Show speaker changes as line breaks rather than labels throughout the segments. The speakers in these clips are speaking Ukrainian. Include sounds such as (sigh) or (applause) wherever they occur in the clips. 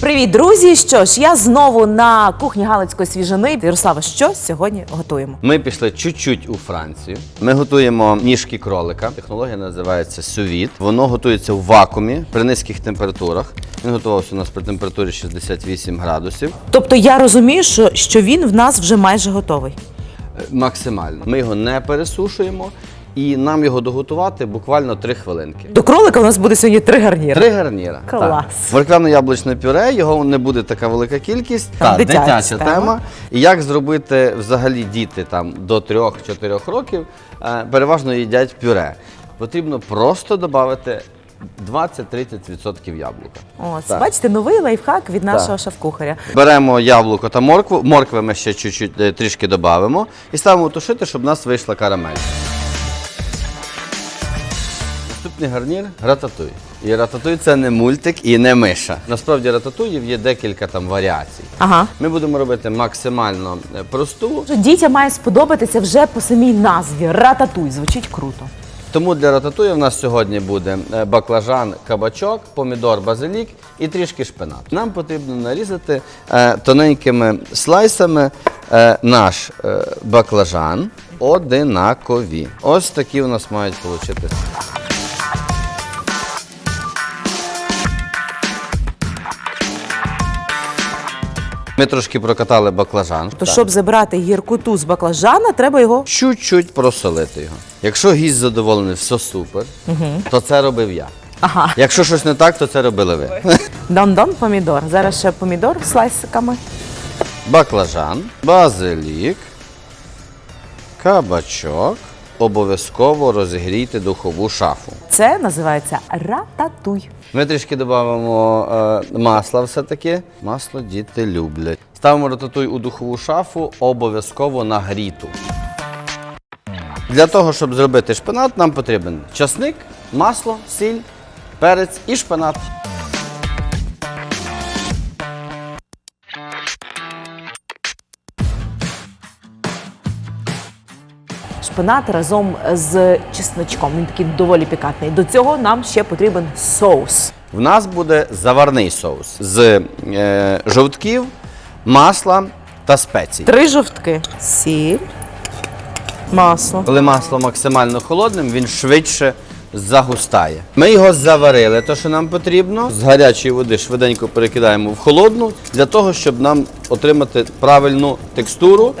Привіт, друзі! Що ж, я знову на кухні Галицької свіжини. Ярослава, що сьогодні готуємо?
Ми пішли чуть-чуть у Францію. Ми готуємо ніжки кролика. Технологія називається сувіт. Воно готується в вакуумі при низьких температурах. Він готувався у нас при температурі 68 градусів.
Тобто я розумію, що, що він в нас вже майже готовий.
Е, Максимально. Ми його не пересушуємо і нам його доготувати буквально 3 хвилинки.
До кролика у нас буде сьогодні три гарніри.
Три гарніра.
Клас.
Морквяно-яблучне пюре, його не буде така велика кількість.
Так,
Так,
дитяча
дитяча,
тема.
тема. І як зробити взагалі діти там до 3-4 років е, переважно їдять пюре. Потрібно просто додати 20-30% яблука.
Ось,
Так.
бачите, новий лайфхак від нашого шеф-кухаря.
Беремо яблуко та моркву, моркви ми ще чуть-чуть е, трішки додамо і ставимо тушити, щоб у нас вийшла карамель. Наступний гарнір рататуй. І рататуй це не мультик і не миша. Насправді рататуїв є декілька там варіацій.
Ага.
Ми будемо робити максимально е, просту,
Що Дітям має сподобатися вже по самій назві. Рататуй. Звучить круто.
тому для рататуї в нас сьогодні буде е, баклажан, кабачок, помідор, базилік і трішки шпинат. Нам потрібно нарізати е, тоненькими слайсами е, наш е, баклажан одинакові. Ось такі у нас мають вийти. Ми трошки прокатали баклажан.
То щоб забрати гіркоту з баклажана, треба його.
Чуть-чуть просолити його. Якщо гість задоволений, все супер, то це робив я.
Ага.
Якщо щось не так, то це робили ви. (laughs)
Дон-дон помідор. Зараз ще помідор слайсиками.
Баклажан, базилік, кабачок. Обов'язково розігрійте духову шафу.
Це називається рататуй.
Ми трішки додамо е, масла все-таки. Масло діти люблять. Ставимо рататуй у духову шафу, обов'язково нагріту. Для того, щоб зробити шпинат, нам потрібен часник, масло, сіль, перець і шпинат.
Шпинат разом з чесночком. Він такий доволі пікантний. До цього нам ще потрібен соус.
В нас буде заварний соус з е, жовтків, масла та спецій.
Три жовтки. Сіль, масло.
Коли масло максимально холодним, він швидше загустає. Ми його заварили, то що нам потрібно. З гарячої води швиденько перекидаємо в холодну для того, щоб нам отримати правильну текстуру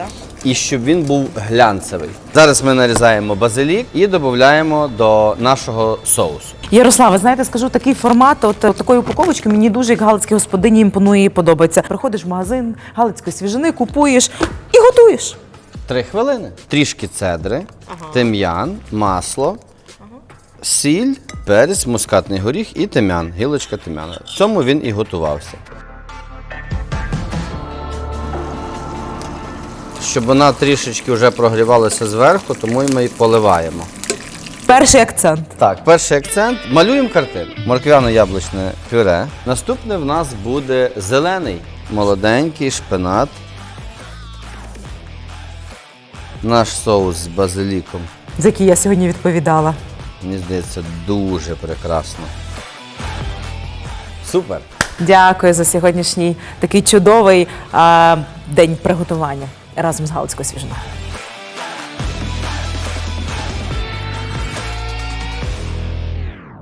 і щоб він був глянцевий. Зараз ми нарізаємо базилік і додаємо до нашого соусу.
Ярослава, знаєте, скажу такий формат, от, от такої упаковочки мені дуже як галицькій господині імпонує і подобається. Приходиш в магазин галицької свіжини, купуєш і готуєш.
Три хвилини. Трішки цедри, тим'ян, масло, сіль, перець, мускатний горіх і тим'ян, гілочка тим'яна. В цьому він і готувався. Щоб вона трішечки вже прогрівалася зверху, тому ми її поливаємо.
Перший акцент.
Так, перший акцент. Малюємо картину. Морквяно-яблучне пюре. Наступне в нас буде зелений, молоденький шпинат. Наш соус з базиліком.
За який я сьогодні відповідала.
Мені здається, дуже прекрасно. Супер!
Дякую за сьогоднішній такий чудовий а, день приготування разом з Галицькою свіжиною.